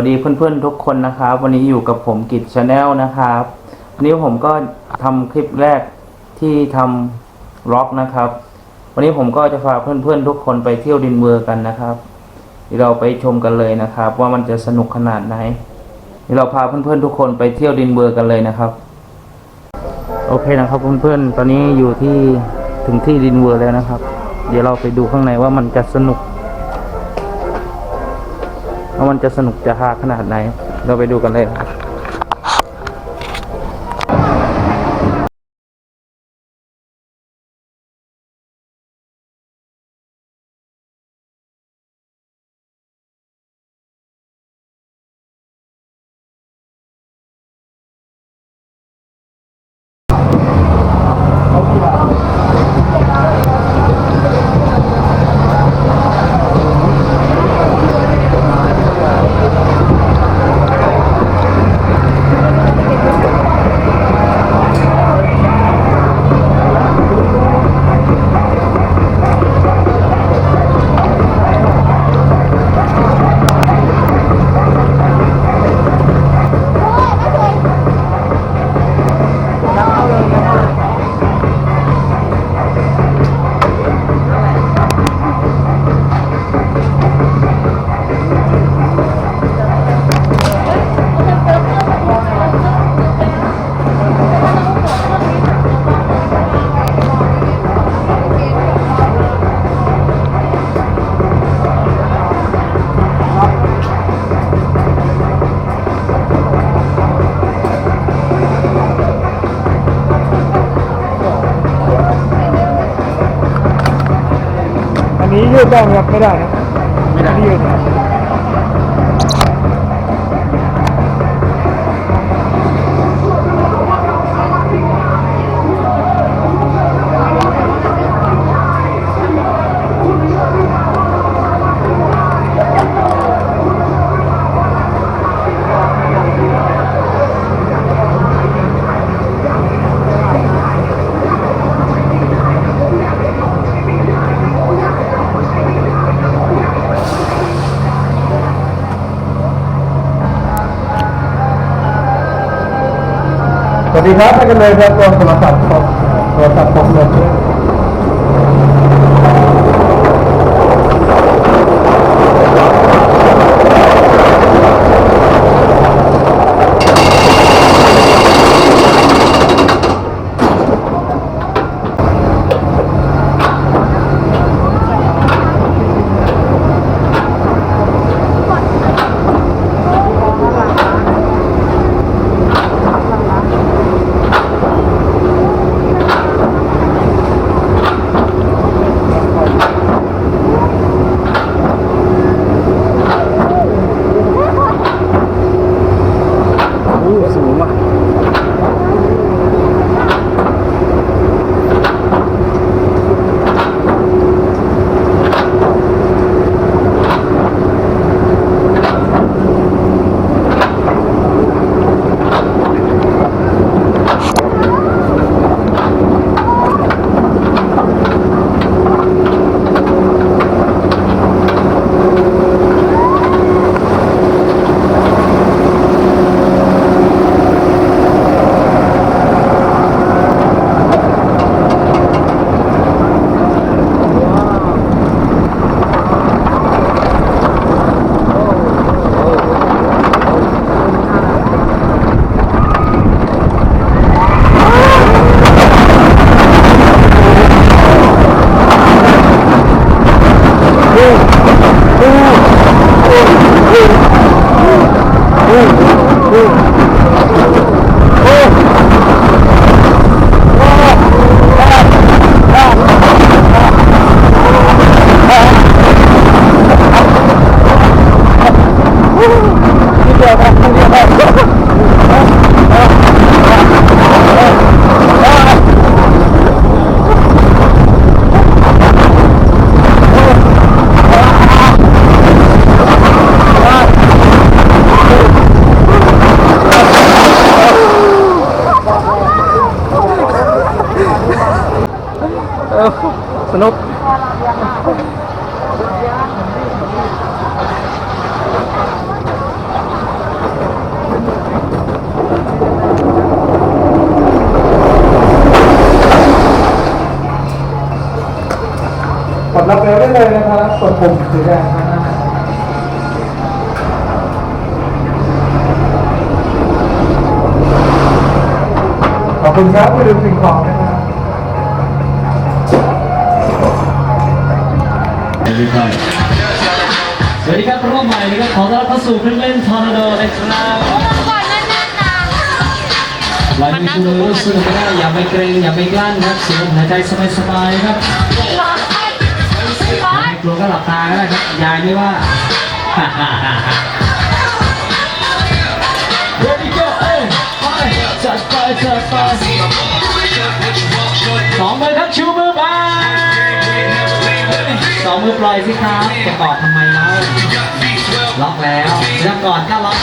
วัสดีเพื่อนๆทุกคนนะครับ วันนี้อยู่กับผมกิจชาแนลนะครับวันนี้ผมก็ทำคลิปแรกที่ทำร็อกนะครับ วันนี้ผมก็จะพาเพื่อนๆทุกคนไปเที่ยวดินเวอร์กันนะครับเดี๋ยวเราไปชมกันเลยนะครับ ว่ามันจะสนุกขนาดไหนเดี๋ยวเราพาเพื่อนๆทุกคนไปเที่ยวดินเวอร์กันเลยนะครับ โอเคนะครับเพื่อนๆตอนนี้อยู่ที่ถึงที่ดินเวอร์แล้วนะครับ เดี๋ยวเราไปดูข้างในว่ามันจะสนุก ว่ามันจะสนุกจะฮาขนาดไหน เราไปดูกันเลยครับ อันนี้ยื ดได้ไหมครับไม่ไสนุกกดรับเร็วได้เลยนะครับกดปุ่มสีแดงนะครับขอบคุณครับผู้ดูสิ่งของนะครับ สวัสดีครับรอบใหม่นะครับขอต้อนรับเข้าสู่เครื่องเล่นทอร์นาโดนะครับก่อนนั่นนั่นนะลอยมือชูมือรู้สึกไม่ได้อย่าไปเกรงอย่าไปกลั้นครับสูดลมหายใจสบายๆครับร้อนร้อนกลัวก็หลับตาก็ได้ครับยายไม่ว่า ลอยสิครับจะกอดทำไมเล่าล็อกแล้วจะกอดก็ล็อก